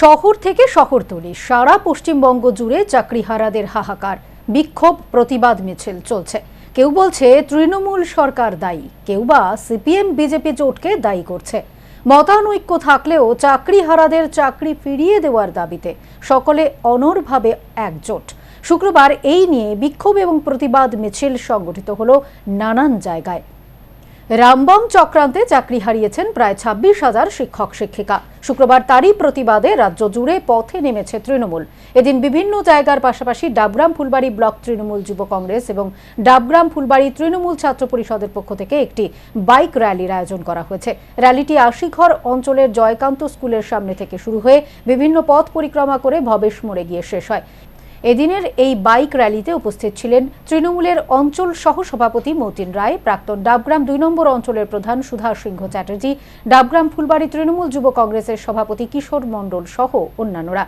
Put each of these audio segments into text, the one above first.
শহর থেকে শহরতলি সারা পশ্চিমবঙ্গ জুড়ে চাকরিহারাদের হাহাকার, বিক্ষোভ, প্রতিবাদ, মিছিল চলছে। কেউ বলছে তৃণমূল সরকার দায়ী, কেউ বা সিপিএম, বিজেপি জোটকে দায়ী করছে। মতানৈক্য থাকলেও চাকরিহারাদের চাকরি ফিরিয়ে দেওয়ার দাবিতে সকলে অনরভাবে একজোট। শুক্রবার এই নিয়ে বিক্ষোভ এবং প্রতিবাদ, মিছিল সংগঠিত হলো নানান জায়গায়। রামবম চক্রান্তে চাকরি হারিয়েছেন প্রায় ছাব্বিশ হাজার শিক্ষক শিক্ষিকা। শুক্রবার তারই প্রতিবাদে রাজ্য জুড়ে পথে নেমেছে তৃণমূল। এদিন বিভিন্ন জায়গার পাশাপাশি ডাবগ্রাম ফুলবাড়ি ব্লক তৃণমূল যুব কংগ্রেস এবং ডাবগ্রাম ফুলবাড়ি তৃণমূল ছাত্র পরিষদের পক্ষ থেকে একটি বাইক র্যালির আয়োজন করা হয়েছে। র্যালিটি আশিঘর অঞ্চলের জয়কান্ত স্কুলের সামনে থেকে শুরু হয়ে বিভিন্ন পথ পরিক্রমা করে ভবেশ মোড়ে গিয়ে শেষ হয়। এদিনের এই বাইক র্যালিতে উপস্থিত ছিলেন তৃণমূলের অঞ্চল সহ সভাপতি মতিন রায়, প্রাক্তন ডাবগ্রাম দুই নম্বর অঞ্চলের প্রধান সুধা সিংহ চ্যাটার্জি, ডাবগ্রাম ফুলবাড়ি তৃণমূল যুব কংগ্রেসের সভাপতি কিশোর মণ্ডল সহ অন্যান্যরা।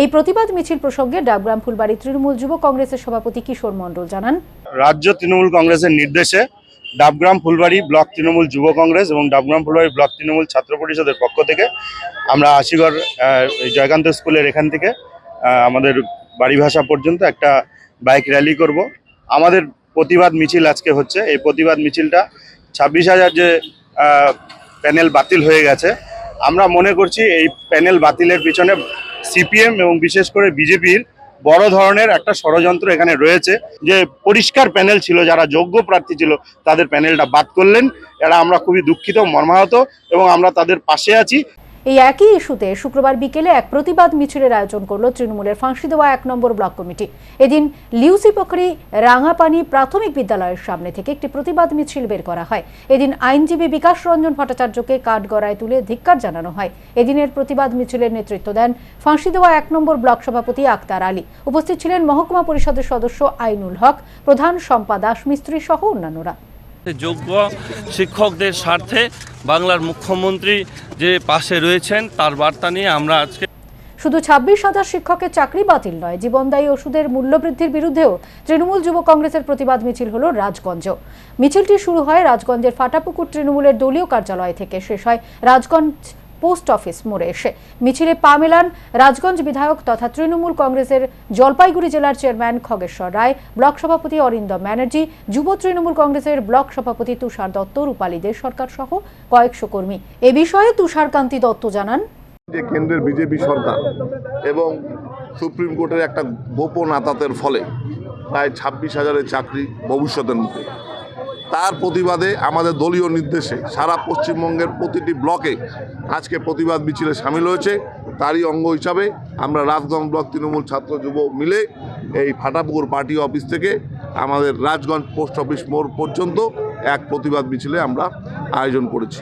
এই প্রতিবাদ মিছিল প্রসঙ্গে ডাবগ্রাম ফুলবাড়ি তৃণমূল যুব কংগ্রেসের সভাপতি কিশোর মণ্ডল জানান, রাজ্য তৃণমূল কংগ্রেসের নির্দেশে ডাবগ্রাম ফুলবাড়ি ব্লক তৃণমূল যুব কংগ্রেস এবং ডাবগ্রাম ফুলবাড়ি ব্লক তৃণমূল ছাত্র পরিষদের পক্ষ থেকে আমরা আশিগড় জয়কান্ত স্কুলের এখান থেকে আমাদের বাড়ি ভাষা পর্যন্ত একটা বাইক র্যালি করব। আমাদের প্রতিবাদ মিছিল আজকে হচ্ছে। এই প্রতিবাদ মিছিলটা ছাব্বিশ হাজার যে প্যানেল বাতিল হয়ে গেছে, আমরা মনে করছি এই প্যানেল বাতিলের পিছনে সিপিএম এবং বিশেষ করে বিজেপির বড় ধরনের একটা ষড়যন্ত্র এখানে রয়েছে। যে পরিষ্কার প্যানেল ছিল, যারা যোগ্য প্রার্থী ছিল, তাদের প্যানেলটা বাদ করলেন। এরা আমরা খুবই দুঃখিত, মর্মাহত এবং আমরা তাদের পাশে আছি। এই একই ইস্যুতে শুক্রবার বিকেলে এক প্রতিবাদ মিছিলের আয়োজন করল তৃণমূলের ফাঁসি দেওয়া এক নম্বর ব্লক কমিটি। এদিন লিউসি পোখরি রাঙাপানি প্রাথমিক বিদ্যালয়ের সামনে থেকে একটি প্রতিবাদ মিছিল বের করা হয়। এদিন আইনজীবী বিকাশ রঞ্জন ভট্টাচার্যকে কাঠগড়ায় তুলে ধিক্কার জানানো হয়। এদিনের প্রতিবাদ মিছিলের নেতৃত্ব দেন ফাঁসি দেওয়া এক নম্বর ব্লক সভাপতি আক্তার আলী। উপস্থিত ছিলেন মহকুমা পরিষদের সদস্য আইনুল হক, প্রধান শম্পা দাস মিস্ত্রি সহ অন্যান্যরা। যোগ্য শিক্ষকদের স্বার্থে বাংলার মুখ্যমন্ত্রী যে পাশে রয়েছেন, তার বার্তা নিয়ে আমরা আজকে শুধু ছাব্বিশ হাজার শিক্ষকের চাকরি বাতিল নয়, জীবনদায়ী ওষুধের মূল্যবৃদ্ধির বিরুদ্ধেও তৃণমূল যুব কংগ্রেসের প্রতিবাদ মিছিল হল রাজগঞ্জ। মিছিলটি শুরু হয় রাজগঞ্জের ফাটাপুকুর তৃণমূলের দলীয় কার্যালয় থেকে। শেষ হয় রাজগঞ্জ পোস্ট অফিস মোড়ে এসে। মিছিলে পা মেলান রাজগঞ্জ বিধায়ক তথা তৃণমূল কংগ্রেসের জলপাইগুড়ি জেলার চেয়ারম্যান খগেশ্বর রায়, ব্লক সভাপতি অরিন্দম ব্যানার্জি, যুব তৃণমূল কংগ্রেসের ব্লক সভাপতি তুষার দত্ত, রূপালী দে সরকার সহ কয়েকশো কর্মী। এ বিষয়ে তুষারকান্তি দত্ত জানান। যে কেন্দ্রের বিজেপি সরকার এবং সুপ্রিম কোর্টের একটা গোপন আতাতের ফলে প্রায় ছাব্বিশ হাজারের চাকরি ভবিষ্যতের মুখে। তার প্রতিবাদে আমাদের দলীয় নির্দেশে সারা পশ্চিমবঙ্গের প্রতিটি ব্লকে আজকে প্রতিবাদ মিছিলে সামিল হয়েছে। তারই অঙ্গ হিসাবে আমরা রাজগঞ্জ ব্লক তৃণমূল ছাত্র যুব মিলে এই ফাটাপুকুর পার্টি অফিস থেকে আমাদের রাজগঞ্জ পোস্ট অফিস মোড় পর্যন্ত এক প্রতিবাদ মিছিলে আমরা আয়োজন করেছি।